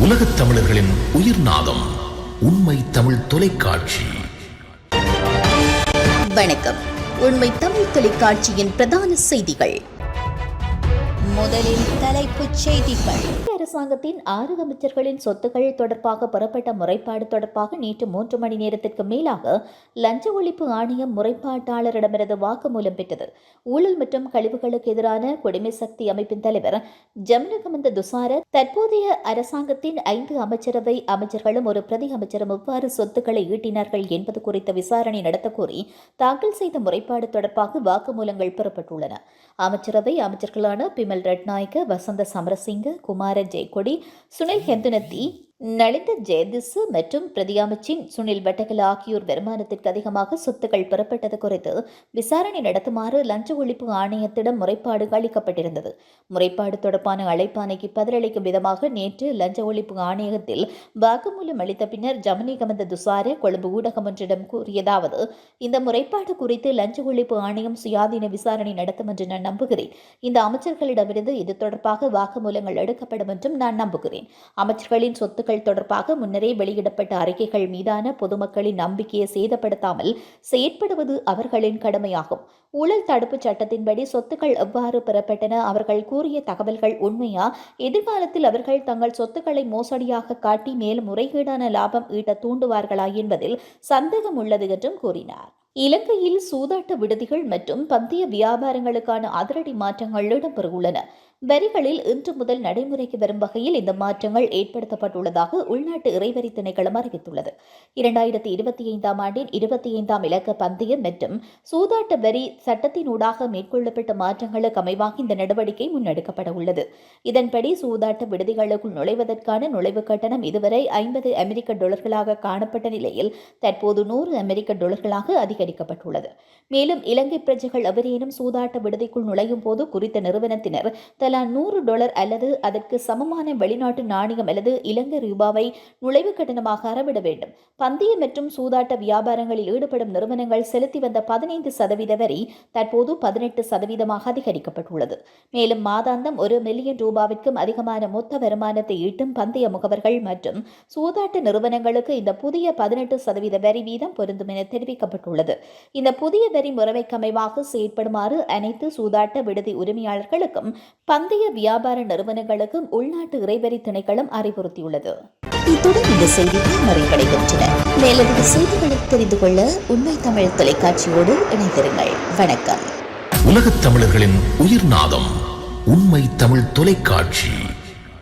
உலகத் தமிழர்களின் உயிர் நாதம் உண்மை தமிழ் தொலைக்காட்சி. வணக்கம். உண்மை தமிழ் தொலைக்காட்சியின் பிரதான செய்திகள். முதலில் தலைப்புச் செய்திகள். அரசாங்கத்தின் ஆறு அமைச்சர்களின் சொத்துக்கள் தொடர்பாக பெறப்பட்ட முறைப்பாடு தொடர்பாக நேற்று மூன்று மணி நேரத்திற்கு மேலாக லஞ்ச ஒழிப்பு ஆணையம் முறைப்பாட்டாளரிடமிருந்து வாக்குமூலம் பெற்றது. ஊழல் மற்றும் கழிவுகளுக்கு எதிரான குடிமை சக்தி அமைப்பின் தலைவர் ஜமுனகமந்த துசார தற்போதைய அரசாங்கத்தின் ஐந்து அமைச்சரவை அமைச்சர்களும் ஒரு பிரதி அமைச்சரும் எவ்வாறு சொத்துக்களை ஈட்டினார்கள் என்பது குறித்த விசாரணை நடத்த கோரி தாக்கல் செய்த முறைப்பாடு தொடர்பாக வாக்குமூலங்கள் பெறப்பட்டுள்ளன. அமைச்சரவை அமைச்சர்களான பிமல் ரட்நாயக்க வசந்த சமரசிங்க குமார ஜெயக்கொடி சுனில் ஹெந்துனத்தி நலிந்த ஜெயதிசு மற்றும் பிரதியாமச்சின் சுனில் வட்டகல ஆகியோர் வருமானத்திற்கு அதிகமாக சொத்துக்கள் பெறப்பட்டது குறித்து விசாரணை நடத்துமாறு லஞ்ச ஒழிப்பு ஆணையத்திடம் முறைப்பாடு அளிக்கப்பட்டிருந்தது. முறைப்பாடு தொடர்பான அழைப்பானைக்கு பதிலளிக்கும் விதமாக நேற்று லஞ்ச ஒழிப்பு ஆணையத்தில் வாக்குமூலம் அளித்த பின்னர் ஜமனி கமந்த துசாரே கொழும்பு ஊடகம் ஒன்றிடம் கூறியதாவது இந்த முறைப்பாடு குறித்து லஞ்ச ஒழிப்பு ஆணையம் சுயாதீன விசாரணை நடத்தும் என்று நான் நம்புகிறேன். இந்த அமைச்சர்களிடமிருந்து இது தொடர்பாக வாக்குமூலங்கள் எடுக்கப்படும் என்றும் நான் நம்புகிறேன். அமைச்சர்களின் சொத்துக்கள் தொடர்பாக முன்னரே வெளியிடப்பட்ட அறிக்கைகள் மீதான பொதுமக்களின் நம்பிக்கையை சேதப்படுத்தாமல் செயற்படுவது அவர்களின் கடமையாகும். ஊழல் தடுப்பு சட்டத்தின்படி சொத்துக்கள் எவ்வாறு பெறப்பட்டன? அவர்கள் கூறிய தகவல்கள் உண்மையா? எதிர்காலத்தில் அவர்கள் தங்கள் சொத்துக்களை மோசடியாக காட்டி மேலும் முறைகேடான லாபம் ஈட்ட தூண்டுவார்களா என்பதில் சந்தேகம் உள்ளது என்றும் கூறினார். இலங்கையில் சூதாட்ட விடுதிகள் மற்றும் பந்தய வியாபாரங்களுக்கான அதிரடி மாற்றங்கள் இடம்பெறவுள்ளன. வரிகளில் இன்று முதல் நடைமுறைக்கு வரும் வகையில் இந்த மாற்றங்கள் ஏற்படுத்தப்பட்டுள்ளதாக உள்நாட்டு இறைவரி திணைக்களம் அறிவித்துள்ளது. இரண்டாயிரத்தி இருபத்தி ஐந்தாம் ஆண்டின் இருபத்தி ஐந்தாம் இலக்க பந்தயம் மற்றும் சூதாட்ட வரி சட்டத்தினூடாக மேற்கொள்ளப்பட்ட மாற்றங்களுக்கு அமைவாக இந்த நடவடிக்கை முன்னெடுக்கப்பட உள்ளது இதன்படி சூதாட்ட விடுதிகளுக்குள் நுழைவதற்கான நுழைவு கட்டணம் இதுவரை ஐம்பது அமெரிக்க டாலர்களாக காணப்பட்ட நிலையில் தற்போது நூறு அமெரிக்க டாலர்களாக அதிகரிக்கப்பட்டுள்ளது மேலும் இலங்கை பிரஜைகள் எவரேனும் சூதாட்ட விடுதிக்குள் நுழையும் போது குறித்த நிறுவனத்தினர் தலா நூறு டாலர் அல்லது அதற்கு சமமான வெளிநாட்டு நாணயம் அல்லது இலங்கை ரூபாவை நுழைவு கட்டணமாக அறவிட வேண்டும். பந்தய மற்றும் சூதாட்ட வியாபாரங்களில் ஈடுபடும் நிறுவனங்கள் செலுத்தி வந்த பதினைந்து சதவீத வரி தற்போது பதினெட்டு சதவீதமாக அதிகரிக்கப்பட்டுள்ளது. மேலும் மாதாந்தம் ஒரு மில்லியன் ரூபாவிற்கும் அதிகமான மொத்த வருமானத்தை ஈட்டும் பந்தய முகவர்கள் மற்றும் சூதாட்ட நிறுவனங்களுக்கு இந்த புதிய பதினெட்டு சதவீத வரி வீதம் பொருந்தும் என தெரிவிக்கப்பட்டுள்ளது. இந்த புதிய வரி முறைமைக்கு அமைவாக செயற்படுமாறு அனைத்து சூதாட்ட விடுதி உரிமையாளர்களுக்கும் பந்தய வியாபார நிறுவனங்களுக்கும் உள்நாட்டு இறைவரி திணைக்களம் அறிவுறுத்தியுள்ளது. இத்துடன் இந்த செய்திகள் நிறைவடைகின்றன. மேலதிக செய்திகளை தெரிந்து கொள்ள உண்மை தமிழ் தொலைக்காட்சியோடு இணைந்திருங்கள். வணக்கம். உலகத் தமிழர்களின் உயிர் நாதம் உண்மை தமிழ் தொலைக்காட்சி.